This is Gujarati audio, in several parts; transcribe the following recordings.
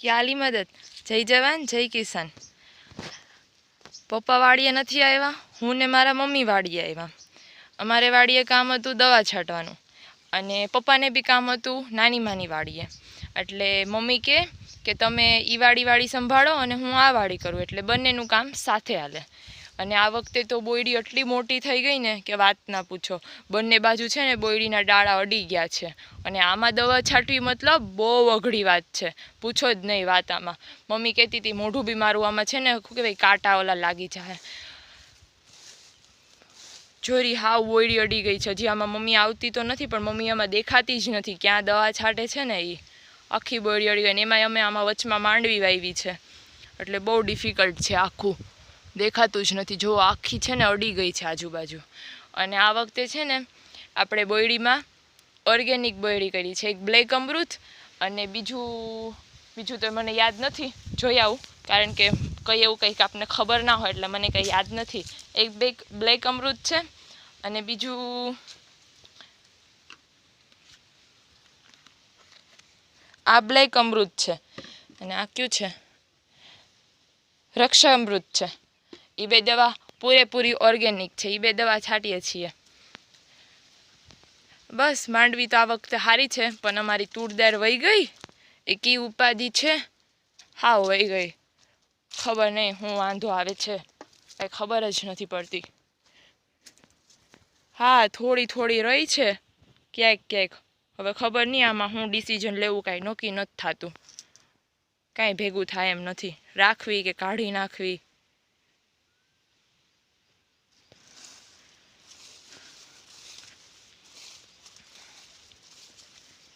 યાલી મદદ? જય જવાન, જય કિસાન. પપ્પા વાડીએ નથી આવ્યા, હું ને મારા મમ્મી વાડીએ આવ્યા. અમારે વાડીએ કામ હતું દવા છાંટવાનું અને પપ્પાને બી કામ હતું નાની માની વાડીએ. એટલે મમ્મી કે કે તમે ઈ વાડી વાડી સંભાળો અને હું આ વાડી કરું, એટલે બંનેનું કામ સાથે હાલે. અને આ વખતે તો બોયડી એટલી મોટી થઈ ગઈ ને કે વાત ના પૂછો. બંને બાજુ છે ને બોયડીના ડાળા અડી ગયા છે. અને આમાં દવા છાંટવી મતલબ બહુ અઘરી વાત છે. પૂછો જ નહીં વાત આમાં. મમ્મી કહેતી હતી, મોઢું બી મારું આમાં છે ને, શું કહેવાય કાંટા ઓલા લાગી જાય. જોરી હાવ બોયડી અડી ગઈ છે. હજી આમાં મમ્મી આવતી તો નથી, પણ મમ્મી આમાં દેખાતી જ નથી. ક્યાં દવા છાંટે છે ને એ આખી બોયડી અડી ગઈ ને એમાંય અમે આમાં વચમાં માંડવી વાવી છે. એટલે બહુ ડિફિકલ્ટ છે આખું. દેખાતું જ નથી. જો આખી છે ને અડી ગઈ છે આજુબાજુ. અને આ વખતે છે ને આપણે બોયડીમાં ઓર્ગેનિક બોયડી કરી છે. એક બ્લેક અમૃત અને બીજું બીજું તો મને યાદ નથી. જોઈ આવું, કારણ કે કંઈ એવું કંઈક આપને ખબર ના હોય એટલે મને કંઈ યાદ નથી. એક બ્લેક બ્લેક અમૃત છે અને બીજું આ બ્લેક અમૃત છે. અને આ કયું છે? રક્ષા અમૃત છે. એ બે દવા પૂરેપૂરી ઓર્ગેનિક છે. એ બે દવા છાંટીએ છીએ. બસ, માંડવી તો આ વખતે સારી છે, પણ અમારી તુરદાર વહી ગઈ. એ કી ઉપાધિ છે? હા, વહી ગઈ. ખબર નહીં, હું વાંધો આવે છે. કાંઈ ખબર જ નથી પડતી. હા, થોડી થોડી રહી છે. ક્યાંક ક્યાંક. હવે ખબર નહીં આમાં હું ડિસિઝન લેવું કાંઈ નક્કી નથી થતું. કાંઈ ભેગું થાય એમ નથી. રાખવી કે કાઢી નાખવી?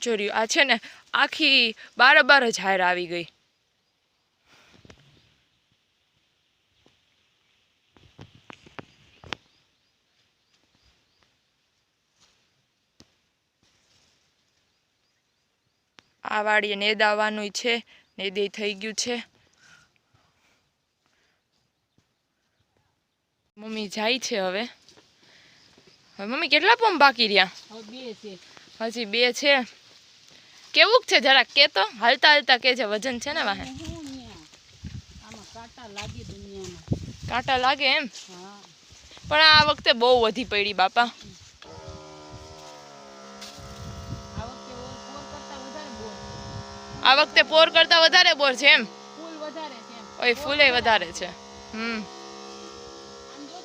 ચોર્યું. આ છે ને આખી બાર બાર જ હાર આવી ગઈ. આ વાડીએ નેદ આવવાનું છે. નેદે થઈ ગયું છે. મમ્મી જાય છે હવે. હવે મમ્મી કેટલા પંપ બાકી રહ્યા? હવે બે છે. હજી બે છે. કેવુંક છે જરાક કે તો હાલતા હાલતા કે છે વજન છે ને વાહે. કાંટા લાગી એમ? પણ આ વખતે બહુ વધી પડી બાપા. આ વખતે પોર કરતા વધારે બોર. છે એમ? ફૂલ વધારે છે ઓય ફૂલે વધારે છે. હમ. જો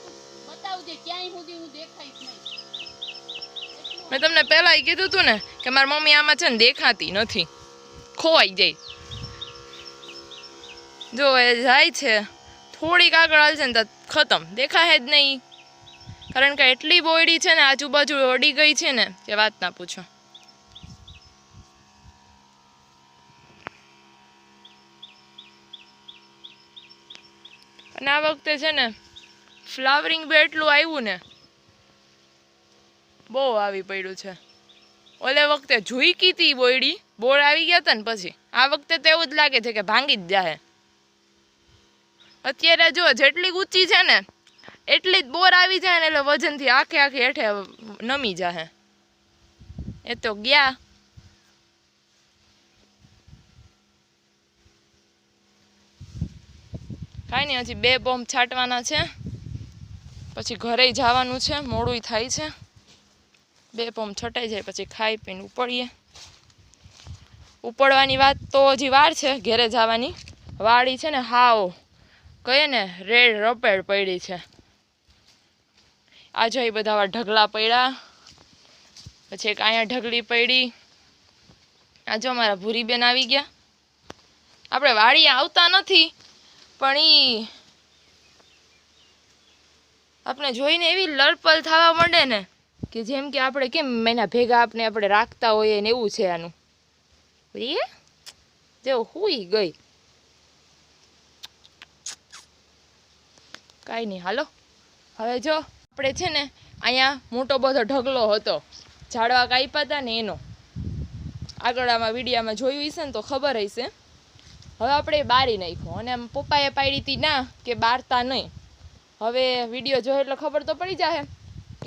બતાવજે ક્યાંય સુધી હું એટલું મેં તમને પહેલા કીધું હતું ને કે મારી મમ્મી આમાં છે ને દેખાતી નથી. ખોવાઈ જાય. જો એ જાય છે. થોડીક આગળ હાલશે ને તો ખતમ. દેખાય જ નહીં. કારણ કે એટલી બોયડી છે ને આજુબાજુ અડી ગઈ છે ને કે વાત ના પૂછો. અને આ વખતે છે ને ફ્લાવરિંગ બી એટલું આવ્યું ને બહુ આવી પડ્યું છે. ઓલે વખતે જોઈ કીધી બોયડી, બોર આવી ગયા હતા ને પછી. આ વખતે તો એવું જ લાગે છે કે ભાંગી જ જાહે. અત્યારે જો જેટલી ઊંચી છે ને, એટલી જ બોર આવી જાય ને એટલે વજનથી આખે આખે હેઠે નમી જાહે. એ તો ગયા. કાંઈ નહીં હજી બે બોમ્બ છાંટવાના છે. પછી ઘરે જવાનું છે મોડું થાય છે. બે પંપ છટાઈ જાય, પછી ખાઈ પીને ઉપડીએ. ઉપડવાની વાત તો હજી વાર છે, ઘેરે જવાની. વાડી છે ને હાવ, કહીએ ને, રેડ રપેડ પડી છે. આજે જોઈ બધા ઢગલા પડ્યા. પછી એક અહીંયા ઢગલી પડી. આજો મારા અમારા ભૂરીબેન આવી ગયા. આપણે વાડી આવતા નથી, પણ ઈ આપણે જોઈને એવી લડપલ થવા માંડે ને. કે જેમ કે આપણે કેમ એના ભેગા આપણે આપણે રાખતા હોઈએ ને એવું છે આનું. એ જો હુઈ ગઈ. કાંઈ નહીં, હાલો. હવે જો આપણે છે ને અહીંયા મોટો બધો ઢગલો હતો. ઝાડવા કાપ્યા હતા ને એનો. આગળ આમાં વિડીયામાં જોયું હશે ને તો ખબર હશે. હવે આપણે બારી નાખ્યો. અને આમ પપ્પાએ પાડી હતી ના કે બારતા નહીં. હવે વીડિયો જોયો એટલે ખબર તો પડી જાય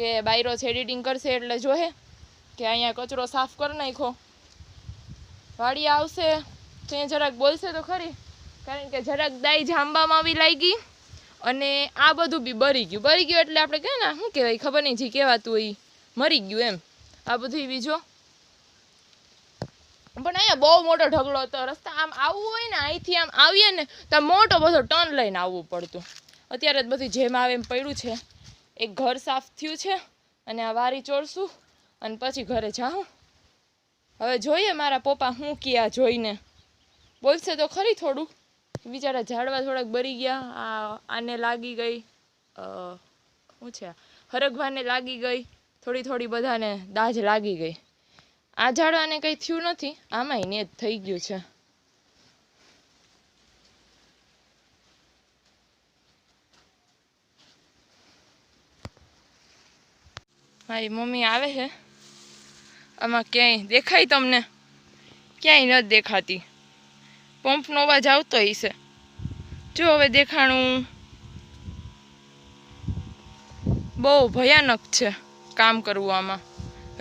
કે બાયરો છે, એડિટિંગ કરશે એટલે જોહે કે અહીંયા કચરો સાફ કરી નાખ્યો. વાડી આવશે તો જરાક બોલશે તો ખરી. કારણ કે જરાક દાઈ જાંબામાં બી લાગી અને આ બધું બી બરી ગયું. બરી ગયું એટલે આપણે કહે ને શું કહેવાય? ખબર નહીં, જે કહેવાતું હોય મરી ગયું એમ. આ બધું બીજો પણ અહીંયા બહુ મોટો ઢગલો હતો. રસ્તા આમ આવવું હોય ને, અહીંથી આમ આવીએ ને, તો મોટો બધો ટર્ન લઈને આવવું પડતું. અત્યારે જ બધું જેમ આવે એમ પડ્યું છે. એક ઘર સાફ થયું છે અને આ વારી ચોરશું અને પછી ઘરે જાઉં. હવે જોઈએ મારા પપ્પા હું ક્યાં જોઈને. બોલશે તો ખરી થોડું. બિચારા ઝાડવા થોડાક બરી ગયા, આ આને લાગી ગઈ શું છે આ? હરગવાને લાગી ગઈ, થોડી થોડી બધાને દાજ લાગી ગઈ. આ ઝાડવાને કંઈ થયું નથી, આમાંય ને જ થઈ ગયું છે. મારી મમ્મી આવે છે આમાં ક્યાંય દેખાય તમને? ક્યાંય નથી દેખાતી. પંપનો અવાજ આવતો હશે જો હવે દેખાણું બહુ ભયાનક છે કામ કરવું આમાં.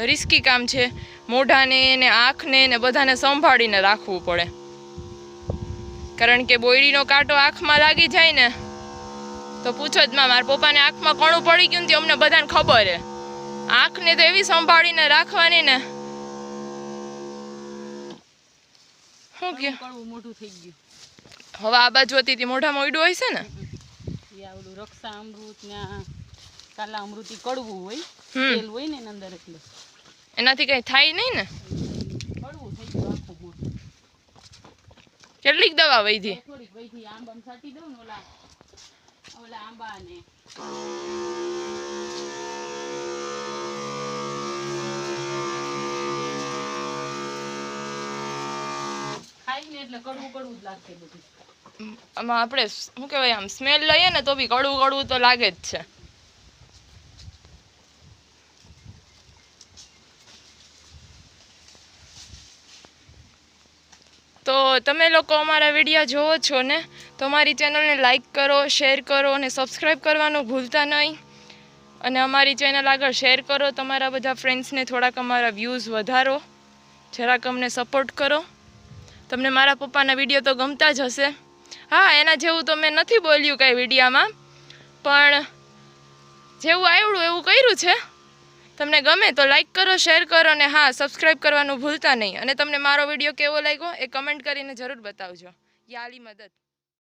રિસ્કી કામ છે. મોઢાને ને આંખને ને બધાને સંભાળીને રાખવું પડે. કારણ કે બોયડીનો કાંટો આંખમાં લાગી જાય ને, તો પૂછો જ મારા પપ્પાને આંખમાં કણું પડી ગયું તે અમને બધાને ખબર હે. આંખને તો એવી સંભાળીને રાખવાની ને. શું કે? કડવું મોઢું થઈ ગયું. હવે આ બાજુ હતી મોઢામાં ઉડ્યું હોય છે ને? આવડું રક્ષા અમૃત ને કાલા અમૃત કડવું હોય તેલ હોય ને અંદર એટલે. એનાથી કઈ થાય નહીં ને? કડવું થઈ ગયું આખું મોઢું. કેટલીક દવા વૈધી થોડીક વહીથી આંબામાં છાંટી દઉં ને ઓલા ઓલા આંબા ને આમાં આપણે શું કહેવાય, આમ સ્મેલ લઈએ ને તો બી કડવું કડવું તો લાગે જ છે. તો તમે લોકો અમારા વીડિયો જોવો છો ને? તો અમારી ચેનલને લાઈક કરો શેર કરો અને સબસ્ક્રાઈબ કરવાનું ભૂલતા નહીં. અને અમારી ચેનલ આગળ શેર કરો, તમારા બધા ફ્રેન્ડ્સને થોડાક અમારા વ્યૂઝ વધારો. જરાક અમને સપોર્ટ કરો. તમને મારા પપ્પાના વીડિયો તો ગમતા જ હશે. હા, એના જેવું તો મેં નથી બોલ્યું કાંઈ વિડીયામાં. પણ જેવું આવડું એવું કર્યું છે. તમને ગમે તો લાઇક કરો શેર કરો અને હા સબસ્ક્રાઈબ કરવાનું ભૂલતા નહીં. અને તમને મારો વીડિયો કેવો લાગ્યો એ કમેન્ટ કરીને જરૂર બતાવજો. યાલી મદદ.